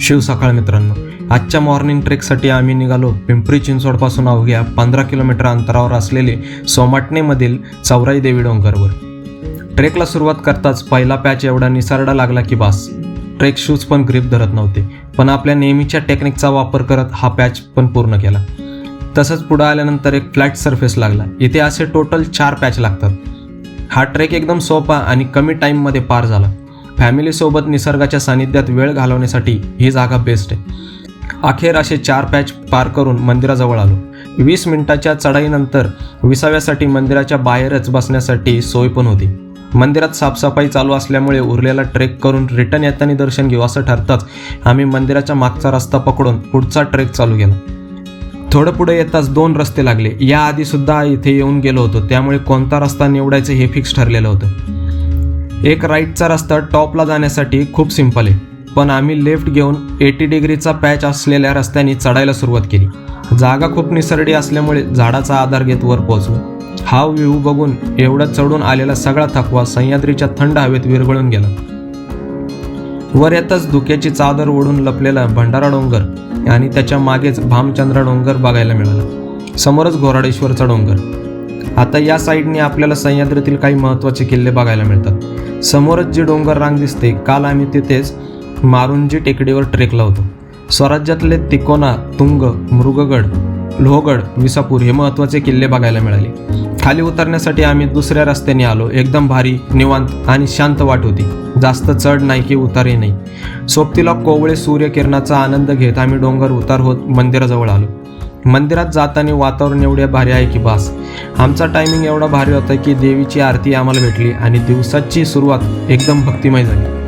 शिव सकाळ मित्रांनो. आजच्या मॉर्निंग ट्रेकसाठी आम्ही निघालो पिंपरी चिंचवडपासून अवघ्या पंधरा किलोमीटर अंतरावर असलेले सोमाटणेमधील चौराई देवी डोंगरवर. ट्रेकला सुरुवात करताच पहिला पॅच एवढा निसरडा लागला की बास. ट्रेक शूज पण ग्रीप धरत नव्हते पण आपल्या नेहमीच्या टेक्निकचा वापर करत हा पॅच पण पूर्ण केला. तसंच पुढं आल्यानंतर एक फ्लॅट सरफेस लागला. इथे असे टोटल चार पॅच लागतात. हा ट्रेक एकदम सोपा आणि कमी टाईममध्ये पार झाला. फॅमिलीसोबत निसर्गाच्या सानिध्यात वेळ घालवण्यासाठी ही जागा बेस्ट आहे. अखेर असे चार पॅच पार करून मंदिराजवळ आलो. वीस मिनिटाच्या चढाईनंतर विसाव्यासाठी मंदिराच्या बाहेरच बसण्यासाठी सोय पण होती. मंदिरात साफसफाई चालू असल्यामुळे उरलेला ट्रेक करून रिटर्न येताना दर्शन घेऊ असं ठरताच आम्ही मंदिराच्या मागचा रस्ता पकडून पुढचा ट्रेक चालू केला. थोडं पुढे येताच दोन रस्ते लागले. याआधी सुद्धा इथे येऊन गेलो होतो. त्यामुळे कोणता रस्ता निवडायचं हे फिक्स ठरलेलं होतं. एक राईटचा रस्ता टॉपला जाण्यासाठी खूप सिंपल आहे. पण आम्ही लेफ्ट घेऊन एटी डिग्रीचा पॅच असलेल्या रस्त्याने चढायला सुरुवात केली. जागा खूप निसरडी असल्यामुळे झाडाचा आधार घेत वर पोहोचलो. हा व्ह्यू बघून एवढा चढून आलेला सगळा थकवा सह्याद्रीच्या थंड हवेत विरघळून गेला. वर येताच धुक्याची चादर ओढून लपलेला भंडारा डोंगर आणि त्याच्या मागेच भामचंद्र डोंगर बघायला मिळाला. समोरच घोराडेश्वरचा डोंगर. आता या साईडने आपल्याला सह्याद्रीतील काही महत्त्वाचे किल्ले बघायला मिळतात. समोरच जी डोंगर रांग दिसते काल आम्ही तिथेच मारुंजी टेकडीवर ट्रेकला होतो. स्वराज्यातले तिकोना तुंग मृगगड लोहगड विसापूर हे महत्त्वाचे किल्ले बघायला मिळाले. खाली उतरण्यासाठी आम्ही दुसऱ्या रस्त्याने आलो. एकदम भारी निवांत आणि शांत वाट होती. जास्त चढ नाही की उतारही नाही. सोबतीला कोवळे सूर्यकिरणाचा आनंद घेत आम्ही डोंगर उतार होत मंदिराजवळ आलो. मंदिरात जाताना वातावरण एवढे भारी आहे की बास. आमचा टायमिंग एवढा भारी होता की देवीची आरती आम्हाला भेटली आणि दिवसाची सुरुवात एकदम भक्तिमय झाली.